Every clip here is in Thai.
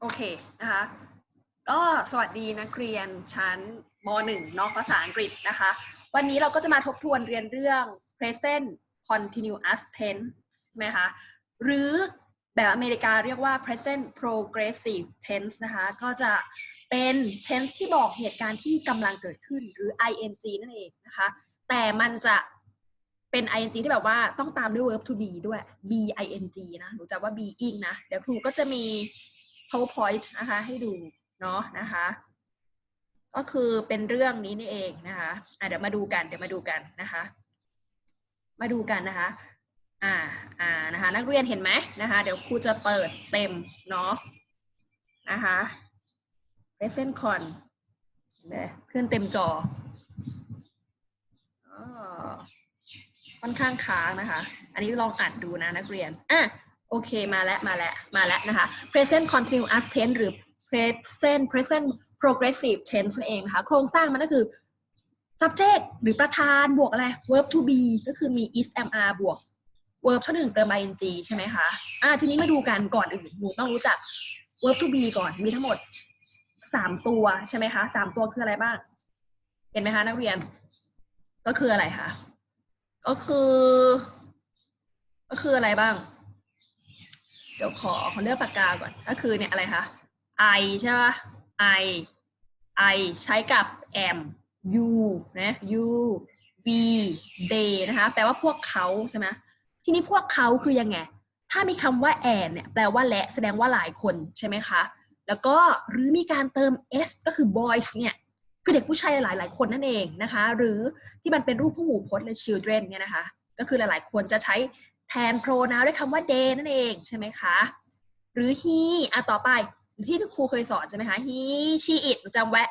โอเคนะคะ ก็สวัสดีนักเรียนชั้นม .1 นอกภาษาอังกฤษนะคะ วันนี้เราก็จะมาทบทวนเรียนเรื่อง present continuous tense ใช่ไหมคะ หรือแบบอเมริกาเรียกว่า present progressive tense นะคะ ก็จะเป็น tense ที่บอกเหตุการณ์ที่กำลังเกิดขึ้นหรือ ing นั่นเองนะคะ แต่มันจะเป็น ing ที่แบบว่าต้องตามด้วย verb to be ด้วย be ing นะหนูจำว่า being นะ เดี๋ยวครูก็จะมี powerpoint นะคะให้ดูเนาะนะคะ ก็คือเป็นเรื่องนี้นี่เองนะคะะเดี๋ยวมาดูกันเดี๋ยวมาดูกันนะคะ มาดูกันนะคะอ่าอ่านะคะนักเรียนเห็นไหมนะคะ เดี๋ยวครูจะเปิดเต็มเนาะนะคะ present con เขึ้นเต็มจออ๋อค่อนข้างค้างนะคะ อันนี้ลองอ่านดูนะนักเรียนอะ โอเคมาแล้วมาแล้วมาแล้วนะคะ present continuous tense หรือ present present progressive tense นั่นเองนะคะโครงสร้างมันก็คือ subject หรือประธานบวกอะไร verb to be ก็คือมี is am are บวก verb ท่าหนึ่งเติม ing ใช่ไหมคะอ่าทีนี้มาดูกันก่อนอื่นหนูต้องรู้จัก verb to be ก่อนมีทั้งหมดสามตัวใช่ไหมคะสามตัวคืออะไรบ้าง เห็นไหมคะนักเรียน ก็คืออะไรคะก็คือ ก็คืออะไรบ้าง เดี๋ยวขอขอเลือกปากกาก่อน ก็คือเนี่ยอะไรคะ I ใช่ปะ I I ใช้กับ am you นะ you we they นะคะ แปลว่าพวกเขาใช่ไหมทีนี้พวกเขาคือยังไง ถ้ามีคำว่า and เนี่ยแปลว่าและแสดงว่าหลายคนใช่ไหมคะ แล้วก็หรือมีการเติม s ก็คือ boys เนี่ย คือเด็กผู้ชายหลายหลายคนนั่นเองนะคะ หรือที่มันเป็นรูปผู้หมู่พจน์เลย children เนี่ยนะคะ ก็คือหลายๆ คนจะใช้ แทน pronoun ด้วยคำว่า they นั่นเองใช่ไหมคะ หรือ he อะต่อไปที่ครูเคยสอนใช่ไหมคะ he she it จำไว้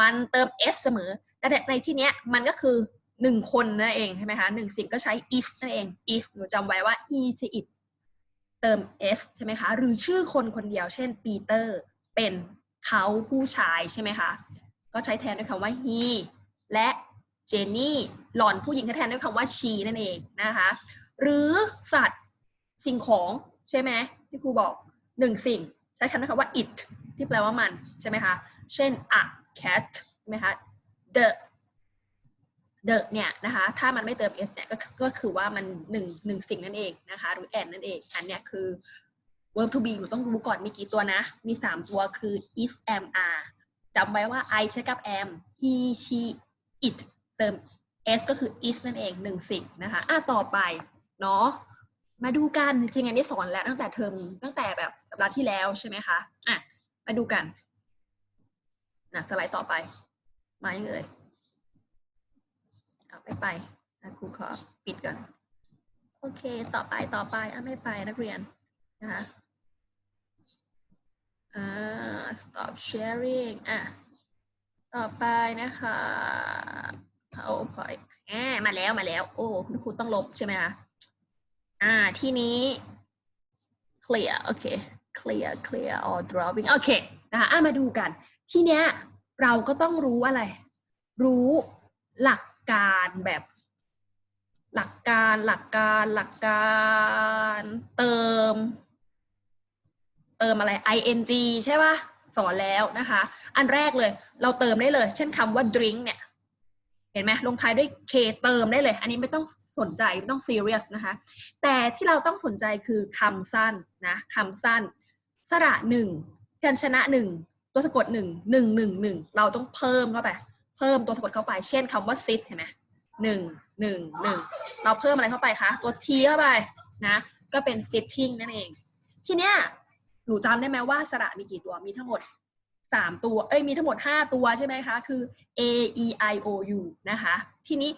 มันเติม s เสมอ แต่ในที่เนี้ยมันก็คือหนึ่งคนนั่นเองใช่ไหมคะหนึ่งสิ่งก็ใช้ is นั่นเอง is หนูจำไว้ว่า he she it เติม s ใช่ไหมคะ หรือชื่อคนคนเดียว เช่นปีเตอร์เป็นเขาผู้ชายใช่ไหมคะ ก็ใช้แทนด้วยคำว่า he และเจนนี่หล่อนผู้หญิงก็แทนด้วยคำว่า she นั่นเองนะคะ หรือสัตว์สิ่งของใช่ไหมที่ครูบอกหนึ่งสิ่ง ใช้คำด้วยคำว่า it ที่แปลว่ามันใช่ไหมคะเช่น a cat ใช่ไหมคะ the the เนี่ยนะคะถ้ามันไม่เติม s เนี่ยก็ก็คือว่ามันหนึ่งหนึ่งสิ่งนั่นเองนะคะหรือ and นั่นเอง อันเนี้ยคือ verb to be หนูต้องรู้ก่อนมีกี่ตัวนะ มีสามตัวคือ is am are จำไว้ว่า I ใช้กับ am he she it เติม s ก็คือ is นั่นเองหนึ่งสิ่งนะคะอะต่อไป เนาะมาดูกันจริงๆอันนี้สอนแล้วตั้งแต่เทอมตั้งแต่แบบสัปดาห์ที่แล้วใช่ไหมคะอะมาดูกันนะสไลด์ต่อไปมายังเอ่ยเอาไม่ไปนะครูขอปิดก่อนโอเค ต่อไปต่อไปอะไม่ไปนักเรียนนะคะอ่า stop sharing อะต่อไปนะคะ PowerPoint แหมมาแล้วมาแล้ว โอ้ครูต้องลบใช่ไหมคะ อ่า ที่นี้ clear โอเค clear clear or drawing โอเคนะคะอะมาดูกัน ทีเนี้ยเราก็ต้องรู้อะไร รู้หลักการแบบ หลักการหลักการหลักการเติม เติมอะไร ing ใช่ป่ะสอนแล้วนะคะ อันแรกเลย เราเติมได้เลย เช่นคำว่า drink เนี่ย เห็นไหมลงท้ายด้วย k เติมได้เลย อันนี้ไม่ต้องสนใจไม่ต้อง serious นะคะ แต่ที่เราต้องสนใจคือคำสั้นนะคำสั้น สระหนึ่งพยัญชนะหนึ่งตัวสะกดหนึ่งหนึ่งหนึ่งหนึ่งเราต้องเพิ่มเข้าไป เพิ่มตัวสะกดเข้าไป เช่นคำว่า sit เห็นไหมหนึ่งหนึ่งหนึ่งเราเพิ่มอะไรเข้าไปคะ ตัว t เข้าไปนะก็เป็น sitting นั่นเอง ทีเนี้ยหนูจำได้ไหมว่าสระมีกี่ตัวมีทั้งหมด สามตัว เอ้ยมีทั้งหมดห้าตัวใช่ไหมคะ คือ a e i o u นะคะ ทีนี้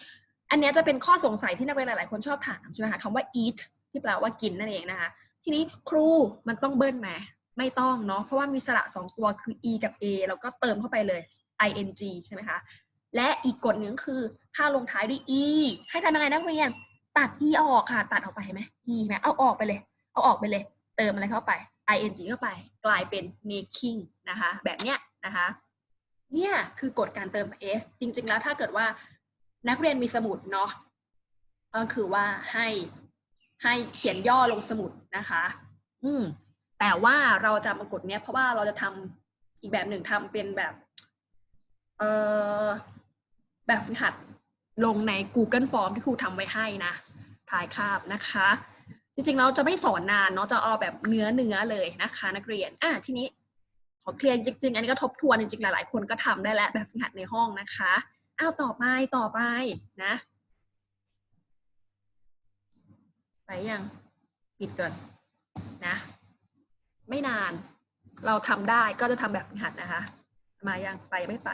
อันนี้จะเป็นข้อสงสัยที่นักเรียนหลาย ๆ คนชอบถามใช่ไหมคะคำว่า eat ที่แปลว่ากินนั่นเองนะคะ ทีนี้ครูมันต้องเบิ้ลไหมไม่ต้องเนาะ เพราะว่ามีสระสองตัวคือ e กับ a แล้วก็เติมเข้าไปเลย ing ใช่ไหมคะ และอีกกฎหนึ่งคือ ถ้าลงท้ายด้วย e ให้ทำยังไงนักเรียน ตัด e ออกค่ะ ตัดออกไปเห็นไหม e ไหมเอาออกไปเลย เอาออกไปเลย เติมอะไรเข้าไป ing เข้าไปกลายเป็น making นะคะแบบเนี้ยนะคะเนี่ยคือกฎการเติม s จริง ๆ แล้วถ้าเกิดว่านักเรียนมีสมุดเนาะก็คือว่าให้ให้เขียนย่อลงสมุดนะคะ อืมแต่ว่าเราจะมากดเนี้ยเพราะว่าเราจะทำอีกแบบหนึ่งทำเป็นแบบเอ่อแบบฝึกหัดลงใน Google Form ที่ครูทำไว้ให้นะถ่ายคาบนะคะ จริงๆเราจะไม่สอนนานเนาะจะเอาแบบเนื้อเนื้อเลยนะคะ นักเรียนอะทีนี้ขอเคลียร์จริงๆ อันนี้ก็ทบทวนจริงๆ หลายๆ คนก็ทำได้แล้วแบบฝึกหัดในห้องนะคะอ้าวต่อไปต่อไปนะ ไปยังปิดก่อนนะ ไม่นานเราทำได้ก็จะทำแบบฝึกหัดนะคะ มายังไปไม่ไป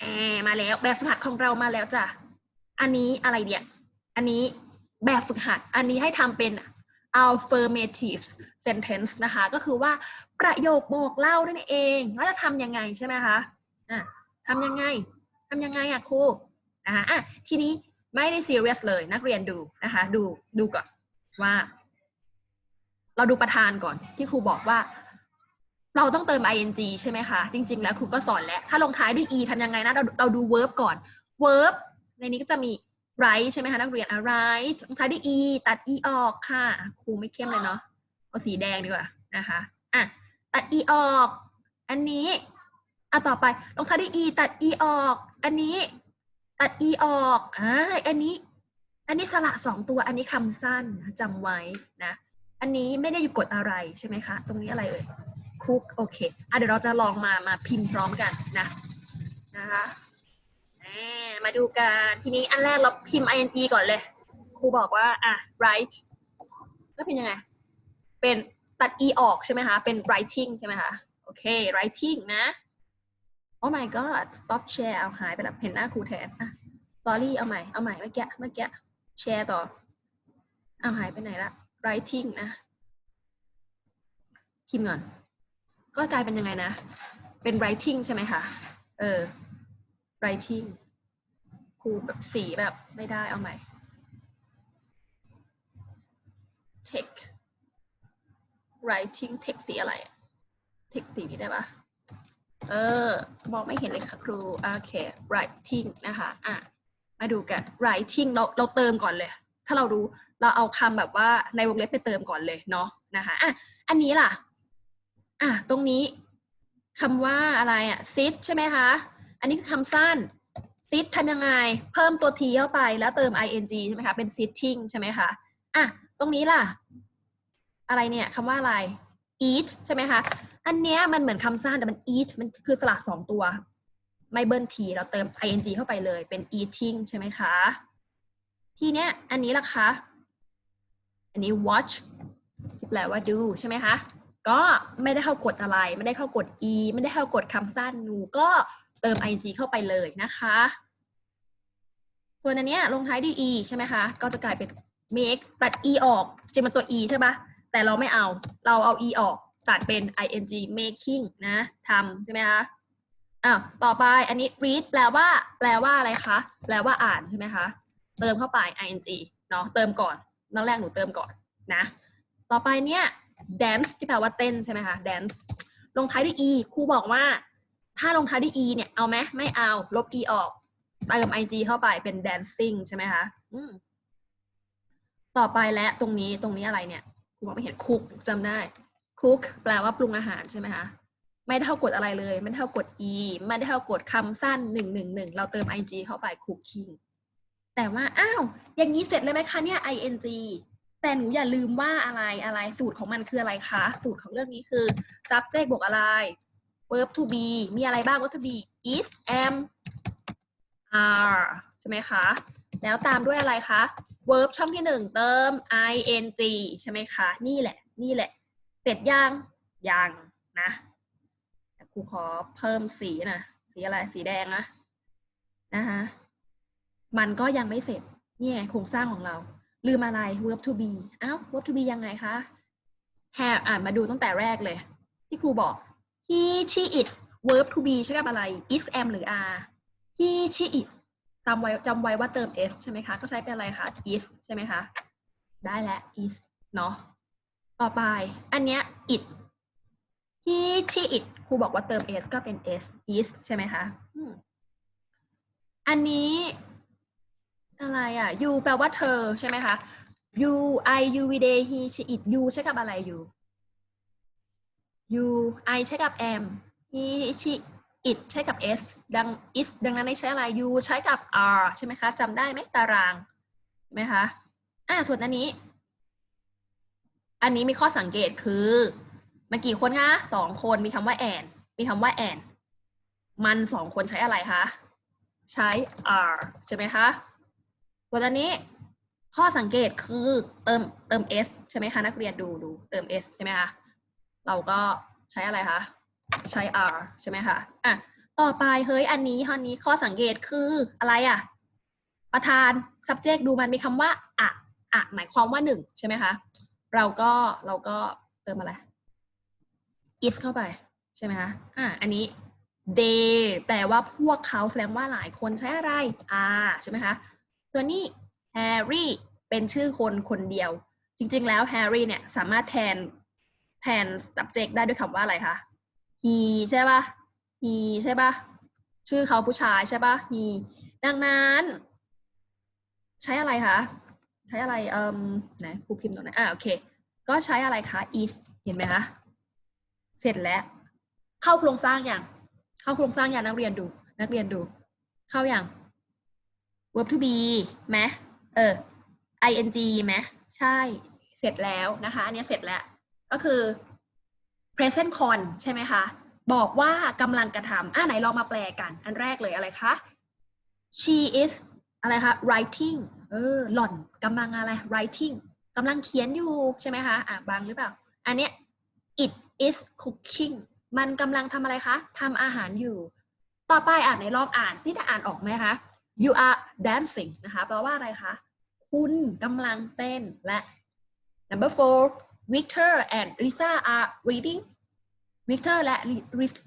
แอมมาแล้วแบบฝึกหัดของเรามาแล้วจ้ะอันนี้อะไรเนี่ยอันนี้ แบบฝึกหัด อันนี้ให้ทำเป็น affirmative sentence นะคะ ก็คือว่าประโยคบอกเล่านั่นเองแล้วจะทำยังไงใช่ไหมคะอะทำยังไงทำยังไงอะครูนะคะอะทีนี้ไม่ได้ serious เลยนักเรียนดูนะคะ ดูดูก่อนว่า เราดูประธานก่อนที่ครูบอกว่า เราต้องเติม ing ใช่ไหมคะ จริง ๆ แล้วครูก็สอนแล้ว ถ้าลงท้ายด้วย e ทำยังไงนะ เราเราดู verb ก่อน verb ในนี้ก็จะมี write ใช่ไหมคะนักเรียนอะ write ลงท้ายด้วย e ตัด e ออกค่ะครูไม่เข้มเลยเนาะเอาสีแดงดีกว่านะคะอะตัด e ออก อันนี้อะต่อไปลงท้ายด้วย e ตัด e ออก อันนี้ตัด e ออกอ่าอันนี้ อันนี้สระสองตัวอันนี้คำสั้นจำไว้นะอันนี้ไม่ได้อยู่กดอะไรใช่ไหมคะ ตรงนี้อะไรเอ่ยคุกโอเคอะเดี๋ยวเราจะลองมามาพิมพ์พร้อมกันนะนะคะ มาดูกันทีนี้อันแรกเราพิมพ์ ing ก่อนเลย ครูบอกว่า อะ write ก็เป็นยังไง เป็นตัด e ออกใช่ไหมคะ เป็น writing ใช่ไหมคะ โอเค writing นะ oh my god stop share เอาหายไปแล้วเห็นหน้าครูแทนอะ sorry เอาใหม่ เอาใหม่เมื่อกี้ เมื่อกี้ แชร์ต่อ เอาหายไปไหนละ writing นะ พิมพ์ก่อน ก็กลายเป็นยังไงนะ เป็น writing ใช่ไหมคะ เออ writing ครูแบบสีแบบไม่ได้เอาใหม่ text writing text สีอะไรอะ text สีนี้ได้ปะเออมองไม่เห็นเลยค่ะครู โอเค writing นะคะ อะ มาดูกัน writing เราเราเติมก่อนเลย ถ้าเรารู้เราเอาคำแบบว่าในวงเล็บไปเติมก่อนเลยเนาะนะคะ อะ อันนี้ล่ะ อะ ตรงนี้คำว่าอะไรอะ sit ใช่ไหมคะ อันนี้คือคำสั้น sit ทำยังไง เพิ่มตัว t เข้าไปแล้วเติม ing ใช่ไหมคะ เป็น sitting ใช่ไหมคะอะตรงนี้ล่ะ อะไรเนี่ยคำว่าอะไร eat ใช่ไหมคะ อันเนี้ยมันเหมือนคำสั้นแต่มัน eat มันคือสระสองตัว ไม่เบิ้ล t เราเติม ing เข้าไปเลยเป็น eating ใช่ไหมคะทีเนี้ยอันนี้ล่ะคะ อันนี้ watch แปลว่าดูใช่ไหมคะ ก็ไม่ได้เข้ากดอะไร ไม่ได้เข้ากด e ไม่ได้เข้ากดคำสั้นหนูก็เติม ing เข้าไปเลยนะคะ ส่วนอันเนี้ยลงท้ายด้วย e ใช่ไหมคะ ก็จะกลายเป็น make ตัด e ออกจริงมันตัว e ใช่ปะแต่เราไม่เอา เราเอา e ออกตัดเป็น ing making นะทำใช่ไหมคะอ้าวต่อไปอันนี้ read แปลว่า แปลว่าอะไรคะ แปลว่าอ่านใช่ไหมคะ เติมเข้าไป ing เนาะเติมก่อนนั่นแรกหนูเติมก่อนนะ ต่อไปเนี่ย dance ที่แปลว่าเต้นใช่ไหมคะ dance ลงท้ายด้วย e ครูบอกว่า ถ้าลงท้ายด้วย e เนี่ยเอาไหมไม่เอา ลบ e ออก เติม ing เข้าไปเป็น dancing ใช่ไหมคะอืมต่อไปและตรงนี้ตรงนี้อะไรเนี่ยครูบอกไม่เห็น cook จำได้ cook แปลว่าปรุงอาหารใช่ไหมคะไม่ได้เท่ากดอะไรเลย ไม่ได้เท่ากด e ไม่ได้เท่ากดคำสั้นหนึ่งหนึ่งหนึ่งเราเติม ing เข้าไป cooking แต่ว่าอ้าวอย่างนี้เสร็จเลยไหมคะเนี่ย ing แต่หนูอย่าลืมว่าอะไรอะไรสูตรของมันคืออะไรคะ สูตรของเรื่องนี้คือ subject บวกอะไร verb to be มีอะไรบ้าง verb to be is am are ใช่ไหมคะ แล้วตามด้วยอะไรคะ verb ช่องที่หนึ่งเติม ing ใช่ไหมคะ นี่แหละ นี่แหละ เสร็จยัง ยังนะครูขอเพิ่มสีนะ สีอะไร สีแดงนะนะคะมันก็ยังไม่เสร็จ นี่ไงโครงสร้างของเรา ลืมอะไร verb to be อ้าว verb to be ยังไงคะ have อ่านมาดูตั้งแต่แรกเลย ที่ครูบอก he she is verb to be ใช้กับอะไร is am หรือ are he she is จำไว้จำไว้ว่าเติม s ใช่ไหมคะ ก็ใช้เป็นอะไรคะ is ใช่ไหมคะ ได้แล้ว is เนาะต่อไป อันเนี้ย it he she it ครูบอกว่าเติม s ก็เป็น s is ใช่ไหมคะ อันนี้ อะไรอะ you แปลว่าเธอใช่ไหมคะ you I you we they he she it you ใช้กับอะไร you you I ใช้กับ am he she it ใช้กับ s ดัง is ดังนั้นใช้อะไร you ใช้กับ are ใช่ไหมคะจำได้ไหมตารางไหมคะอ่าส่วนอันนี้ อันนี้มีข้อสังเกตคือมันกี่คนคะสองคนมีคำว่า and มีคำว่า and มันสองคนใช้อะไรคะใช้ are ใช่ไหมคะส่วนอันนี้ข้อสังเกตคือเติมเติม s ใช่ไหมคะนักเรียนดูดูเติม s ใช่ไหมคะเราก็ใช้อะไรคะ ใช้ r ใช่ไหมคะอะต่อไปเฮ้ยอันนี้อันนี้ข้อสังเกตคืออะไรอะ ประธาน subject ดูมันมีคำว่าอะอะหมายความว่าหนึ่งใช่ไหมคะเราก็เราก็เติมอะไร is เข้าไปใช่ไหมคะอะอันนี้ they แปลว่าพวกเขาแสดงว่าหลายคนใช้อะไร are ใช่ไหมคะตัวนี้ Harry เป็นชื่อคนคนเดียว จริงๆแล้ว Harry เนี่ยสามารถแทนแทน subject ได้ด้วยคำว่าอะไรคะ he ใช่ปะ he ใช่ปะชื่อเขาผู้ชายใช่ปะ he ดังนั้น ใช้อะไรคะใช้อะไรเอ่มไหนครูพิมพ์ตรงไหนอ่าโอเค ก็ใช้อะไรคะ is เห็นไหมคะเสร็จแล้ว เข้าโครงสร้างอย่าง เข้าโครงสร้างอย่างนักเรียนดู นักเรียนดู เข้าอย่าง verb to be ไหมเออ ing ไหมใช่เสร็จแล้วนะคะ อันนี้เสร็จแล้ว ก็คือ present con ใช่ไหมคะ บอกว่ากำลังกระทำอะไหนลองมาแปลกัน อันแรกเลยอะไรคะ she is อะไรคะ writing เออหล่อนกำลังอะไร writing กำลังเขียนอยู่ใช่ไหมคะอะบางหรือเปล่า อันเนี้ย it is cooking มันกำลังทำอะไรคะทำอาหารอยู่ ต่อไปอ่านในลองอ่านที่จะอ่านออกไหมคะ you are dancing นะคะแปลว่าอะไรคะ คุณกำลังเต้นและ number four Victor and Lisa are reading Victor และ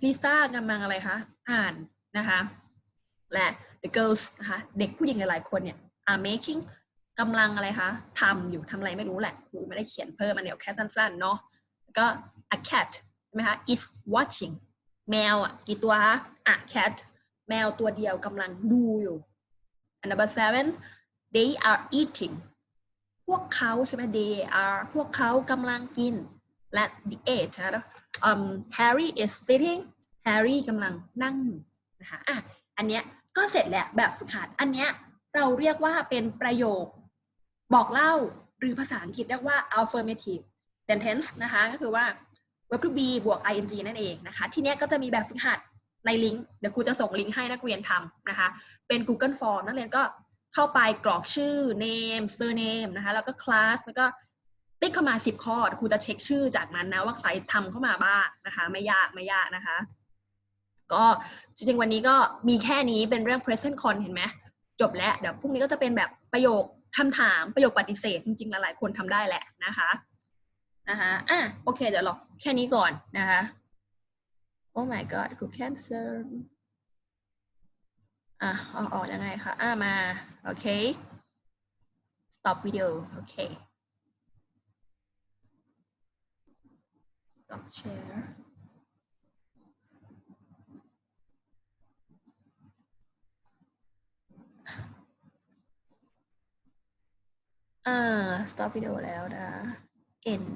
Lisa กำลังอะไรคะ อ่านนะคะ และ the girls นะคะเด็กผู้หญิงหลายๆคนเนี่ย are making กำลังอะไรคะทำอยู่ทำอะไรไม่รู้แหละครูไม่ได้เขียนเพิ่มมันเดี๋ยวแค่สั้นๆเนาะแล้วก็ a cat ใช่ไหมคะ is watching แมวอะกี่ตัวคะ a cat แมวตัวเดียวกำลังดูอยู่ and number seven they are eating พวกเขาใช่ไหม they are พวกเขากำลังกิน และ the eight นะ um Harry is sitting Harry กำลังนั่งอยู่นะคะอะอันเนี้ยก็เสร็จแล้วแบบฝึกหัดอันเนี้ยเราเรียกว่าเป็นประโยค บอกเล่าหรือภาษาอังกฤษเรียกว่า affirmative sentence นะคะก็คือว่า verb to be บวก ing นั่นเองนะคะ ทีเนี้ยก็จะมีแบบฝึกหัดในลิงก์เดี๋ยวครูจะส่งลิงก์ให้นักเรียนทำนะคะ เป็น Google Form นักเรียนก็ เข้าไปกรอกชื่อ name surname นะคะ แล้วก็ class แล้วก็ติ๊กเข้ามา 10 ข้อครูจะเช็คชื่อจากนั้นนะว่าใครทำเข้ามาบ้างนะคะ ไม่ยากไม่ยากนะคะ ก็จริงๆ วันนี้ก็มีแค่นี้เป็นเรื่อง present con เห็นไหมจบแล้ว เดี๋ยวพรุ่งนี้ก็จะเป็นแบบประโยคคำถามประโยคปฏิเสธ จริงๆ หลายๆ คนทำได้แหละนะคะนะคะอะโอเค เดี๋ยวเราแค่นี้ก่อนนะคะ Oh my god ครู cancel อะเอาออกยังไงคะอะมา โอเค stop video โอเค stop share อ่า stop video แล้วนะ end